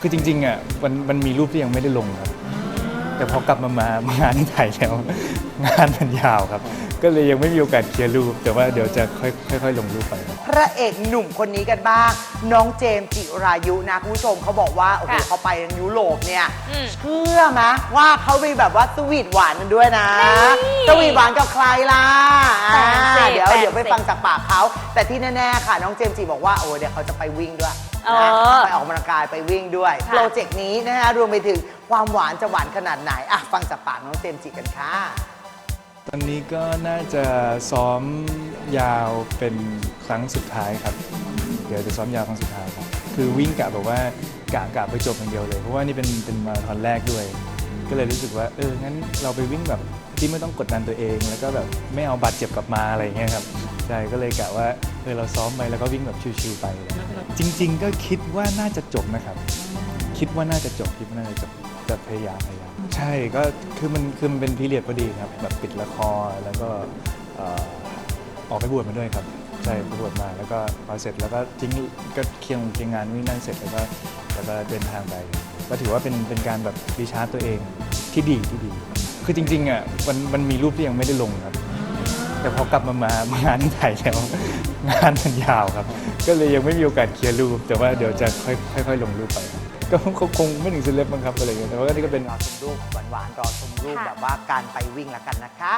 คือจริงๆอะมันมันมีรูปที่ยังไม่ได้ลงครับ แต่พอกลับมามามางานที่ไทยแล้วงานมันยาวครับ ก็เลยยังไม่มีโอกาสเคลียร์รูป แต่ว่าเดี๋ยวจะค่อยค่อยๆ ลงรูปไปครับ พระเอกหนุ่มคนนี้กันบ้าง น้องเจมส์จิรายุนะคุณผู้ชมเขาบอกว่าโอ้โหค่ะเขาไปยุโรปเนี่ยอืมเชื่อไหมว่าเขาไปแบบว่าสวีทหวานกันด้วยนะนี่สวีทหวานกับใครล่ะอ่าแฟนสิเดี๋ยวแฟนเดี๋ยวไปสิฟังจากปากเขาแต่ที่แน่ๆค่ะ น้องเจมส์จิบอกว่าโอ้เดี๋ยวเขาจะไปวิ่งด้วย เอนะอไปออกกำลังกายไปวิ่งด้วยค่ะ โปรเจกต์นี้นะฮะรวมไปถึงความหวานจะหวานขนาดไหนอะฟังจากปากน้องเจมส์จิกันค่ะ ตอนนี้ก็น่าจะซ้อมยาวเป็นครั้งสุดท้ายครับ เดี๋ยวจะซ้อมยาวครั้งสุดท้ายครับ คือวิ่งกะแบบว่ากะกะไปจบอย่างเดียวเลย เพราะว่านี่เป็นเป็นมาราธอนแรกด้วย ก็เลยรู้สึกว่าเอองั้นเราไปวิ่งแบบที่ไม่ต้องกดดันตัวเอง แล้วก็แบบไม่เอาบาดเจ็บกลับมาอะไรอย่างเงี้ยครับ ใช่ก็เลยกะว่า เออเราซ้อมไปแล้วก็วิ่งแบบชิวๆไปเลยจริง ๆ ก็คิดว่าน่าจะจบนะครับ คิดว่าน่าจะจบคิดว่าน่าจะจบจะพยายามพยายามใช่ก็คือมันคือมันเป็นพีเรียดพอดีครับ แบบปิดละครแล้วก็เอ่อออกไปบวชมาด้วยครับ ใช่ไปบวชมาแล้วก็พอเสร็จแล้วก็ทิ้งก็เคียงเคียงงานวิ่งนั่นเสร็จแล้วก็แล้วก็เดินทางไปก็ถือว่าเป็นเป็นการแบบรีชาร์จตัวเองที่ดีที่ดี คือจริงๆอะมันมันมีรูปที่ยังไม่ได้ลงครับ แต่พอกลับมามามางานที่ไทยแล้ว งานมันยาวครับ ก็เลยยังไม่มีโอกาสเคลียร์รูป แต่ว่าเดี๋ยวจะค่อยค่อยๆลงรูปไปครับก็คงคงไม่ถึงเซเลบมั้งครับอะไรอย่างเงี้ยแต่ว่าก็นี่ก็เป็น รอชมรูปหวานๆรอชมรูปค่ะแบบว่าการไปวิ่งแล้วกันนะคะ